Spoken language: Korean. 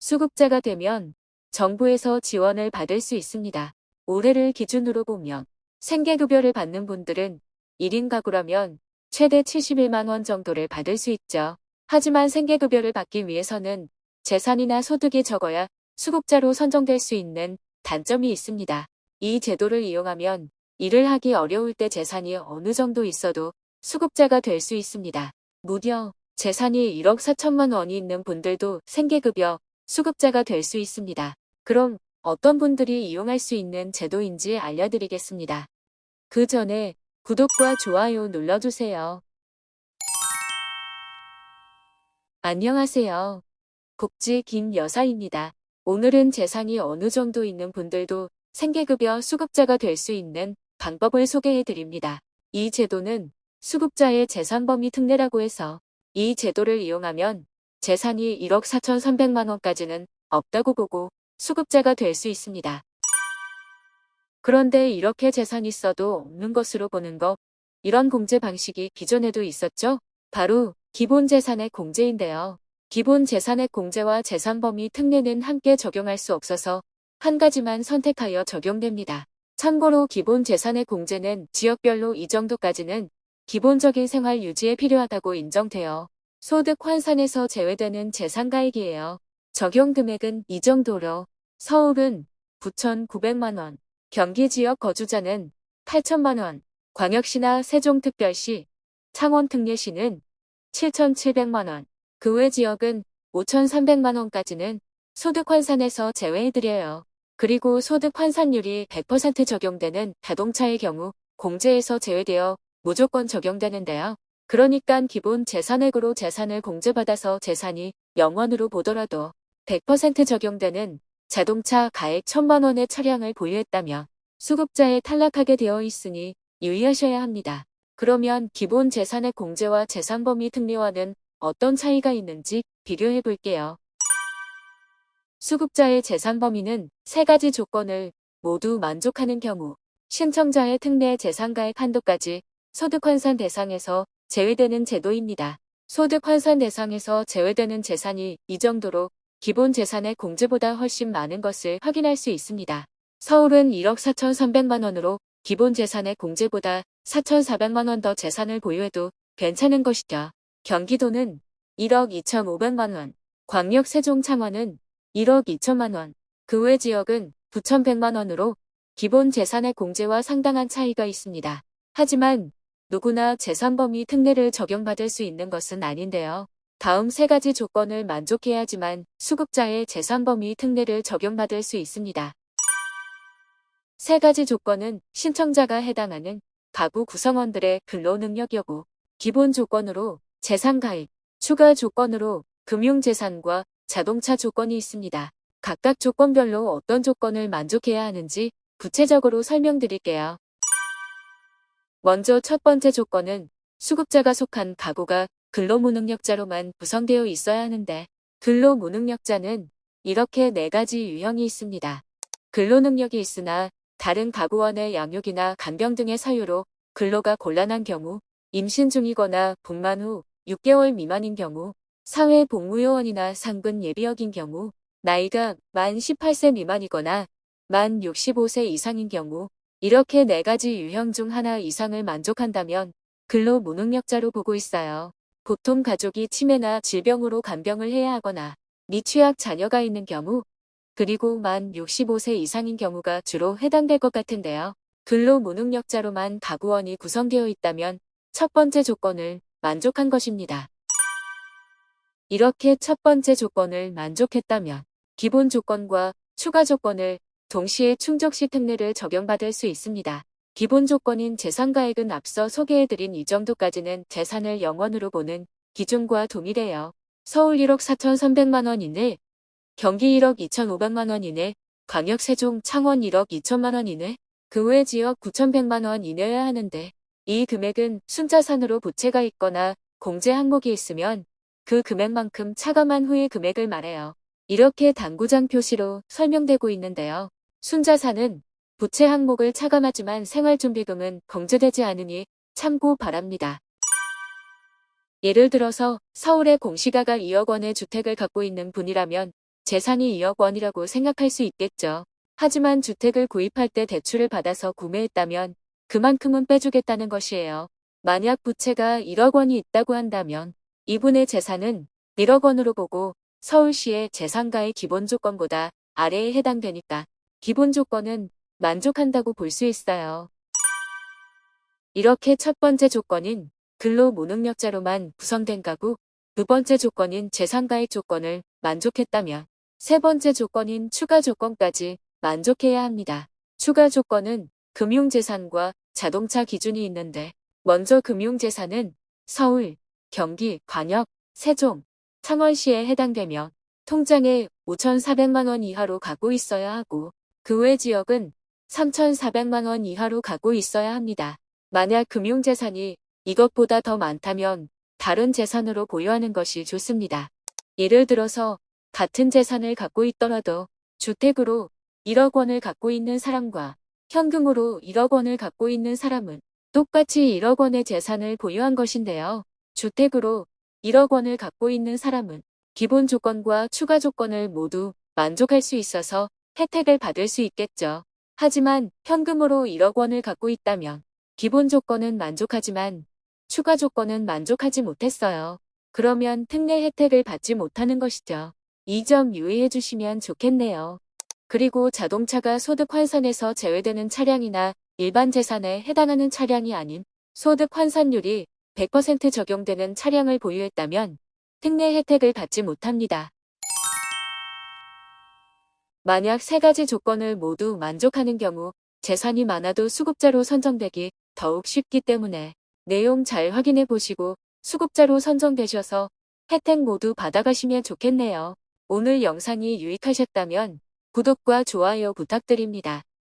수급자가 되면 정부에서 지원을 받을 수 있습니다. 올해를 기준으로 보면 생계급여를 받는 분들은 1인 가구라면 최대 71만 원 정도를 받을 수 있죠. 하지만 생계급여를 받기 위해서는 재산이나 소득이 적어야 수급자로 선정될 수 있는 단점이 있습니다. 이 제도를 이용하면 일을 하기 어려울 때 재산이 어느 정도 있어도 수급자가 될 수 있습니다. 무려 재산이 1억 4천만 원이 있는 분들도 생계급여 수급자가 될 수 있습니다. 그럼 어떤 분들이 이용할 수 있는 제도인지 알려드리겠습니다. 그 전에 구독과 좋아요 눌러주세요. 안녕하세요. 복지 김 여사입니다. 오늘은 재산이 어느 정도 있는 분들도 생계급여 수급자가 될 수 있는 방법을 소개해 드립니다. 이 제도는 수급자의 재산 범위 특례라고 해서 이 제도를 이용하면 재산이 1억 4천3백만 원까지는 없다고 보고 수급자가 될 수 있습니다. 그런데 이렇게 재산이 있어도 없는 것으로 보는 것, 이런 공제 방식이 기존에도 있었죠? 바로 기본 재산액 공제인데요. 기본 재산액 공제와 재산 범위 특례는 함께 적용할 수 없어서 한 가지만 선택하여 적용됩니다. 참고로 기본 재산액 공제는 지역별로 이 정도까지는 기본적인 생활 유지에 필요하다고 인정되어 소득 환산에서 제외되는 재산가액이에요. 적용 금액은 이 정도로 서울은 9,900만원, 경기 지역 거주자는 8천만원, 광역시나 세종특별시, 창원특례시는 7,700만원, 그 외 지역은 5,300만원까지는 소득 환산에서 제외해드려요. 그리고 소득 환산율이 100% 적용되는 자동차의 경우 공제에서 제외되어 무조건 적용되는데요. 그러니까 기본 재산액으로 재산을 공제받아서 재산이 0원으로 보더라도 100% 적용되는 자동차 가액 1000만 원의 차량을 보유했다며 수급자에 탈락하게 되어 있으니 유의하셔야 합니다. 그러면 기본 재산액 공제와 재산 범위 특례와는 어떤 차이가 있는지 비교해 볼게요. 수급자의 재산 범위는 세 가지 조건을 모두 만족하는 경우 신청자의 특례 재산가액 한도까지 소득 환산 대상에서 제외되는 제도입니다. 소득 환산 대상에서 제외되는 재산이 이 정도로 기본 재산의 공제보다 훨씬 많은 것을 확인할 수 있습니다. 서울은 1억 4천3백만 원으로 기본 재산의 공제보다 4천4백만 원 더 재산을 보유해도 괜찮은 것이죠. 경기도는 1억 2천5백만 원, 광역 세종 창원은 1억 2천만 원, 그 외 지역은 9,100만 원으로 기본 재산의 공제와 상당한 차이가 있습니다. 하지만 누구나 재산범위 특례를 적용받을 수 있는 것은 아닌데요. 다음 세 가지 조건을 만족해야지만 수급자의 재산범위 특례를 적용받을 수 있습니다. 세 가지 조건은 신청자가 해당하는 가구 구성원들의 근로능력 여부, 기본 조건으로 재산가액, 추가 조건으로 금융재산과 자동차 조건이 있습니다. 각각 조건별로 어떤 조건을 만족해야 하는지 구체적으로 설명드릴게요. 먼저 첫 번째 조건은 수급자가 속한 가구가 근로무능력자로만 구성되어 있어야 하는데 근로무능력자는 이렇게 네 가지 유형이 있습니다. 근로능력이 있으나 다른 가구원의 양육이나 간병 등의 사유로 근로가 곤란한 경우, 임신 중이거나 복만 후 6개월 미만인 경우, 사회복무요원이나 상근 예비역인 경우, 나이가 만 18세 미만이거나 만 65세 이상인 경우, 이렇게 네 가지 유형 중 하나 이상을 만족한다면 근로 무능력자로 보고 있어요. 보통 가족이 치매나 질병으로 간병을 해야 하거나 미취학 자녀가 있는 경우, 그리고 만 65세 이상인 경우가 주로 해당될 것 같은데요. 근로 무능력자로만 가구원이 구성되어 있다면 첫 번째 조건을 만족한 것입니다. 이렇게 첫 번째 조건을 만족했다면 기본 조건과 추가 조건을 동시에 충족 시 특례를 적용받을 수 있습니다. 기본 조건인 재산가액은 앞서 소개해드린 이 정도까지는 재산을 영원으로 보는 기준과 동일해요. 서울 1억 4천3백만 원 이내, 경기 1억 2천5백만 원 이내, 광역 세종 창원 1억 2천만 원 이내, 그 외 지역 9천1백만 원 이내여야 하는데 이 금액은 순자산으로 부채가 있거나 공제 항목이 있으면 그 금액만큼 차감한 후의 금액을 말해요. 이렇게 당구장 표시로 설명되고 있는데요. 순자산은 부채 항목을 차감하지만 생활준비금은 공제되지 않으니 참고 바랍니다. 예를 들어서 서울에 공시가가 2억 원의 주택을 갖고 있는 분이라면 재산이 2억 원이라고 생각할 수 있겠죠. 하지만 주택을 구입할 때 대출을 받아서 구매했다면 그만큼은 빼주겠다는 것이에요. 만약 부채가 1억 원이 있다고 한다면 이분의 재산은 1억 원으로 보고 서울시의 재산가의 기본 조건보다 아래에 해당되니까 기본 조건은 만족한다고 볼 수 있어요. 이렇게 첫 번째 조건인 근로 무능력자로만 구성된 가구, 두 번째 조건인 재산가액 조건을 만족했다면 세 번째 조건인 추가 조건까지 만족해야 합니다. 추가 조건은 금융재산과 자동차 기준이 있는데 먼저 금융재산은 서울, 경기, 광역, 세종, 창원시에 해당되며 통장에 5,400만 원 이하로 갖고 있어야 하고 그 외 지역은 3,400만 원 이하로 갖고 있어야 합니다. 만약 금융재산이 이것보다 더 많다면 다른 재산으로 보유하는 것이 좋습니다. 예를 들어서 같은 재산을 갖고 있더라도 주택으로 1억 원을 갖고 있는 사람과 현금으로 1억 원을 갖고 있는 사람은 똑같이 1억 원의 재산을 보유한 것인데요. 주택으로 1억 원을 갖고 있는 사람은 기본 조건과 추가 조건을 모두 만족할 수 있어서 혜택을 받을 수 있겠죠. 하지만 현금으로 1억 원을 갖고 있다면 기본 조건은 만족하지만 추가 조건은 만족하지 못했어요. 그러면 특례 혜택을 받지 못하는 것이죠. 이 점 유의해 주시면 좋겠네요. 그리고 자동차가 소득 환산에서 제외되는 차량이나 일반 재산에 해당하는 차량이 아닌 소득 환산율이 100% 적용되는 차량을 보유했다면 특례 혜택을 받지 못합니다. 만약 세 가지 조건을 모두 만족하는 경우 재산이 많아도 수급자로 선정되기 더욱 쉽기 때문에 내용 잘 확인해 보시고 수급자로 선정되셔서 혜택 모두 받아가시면 좋겠네요. 오늘 영상이 유익하셨다면 구독과 좋아요 부탁드립니다.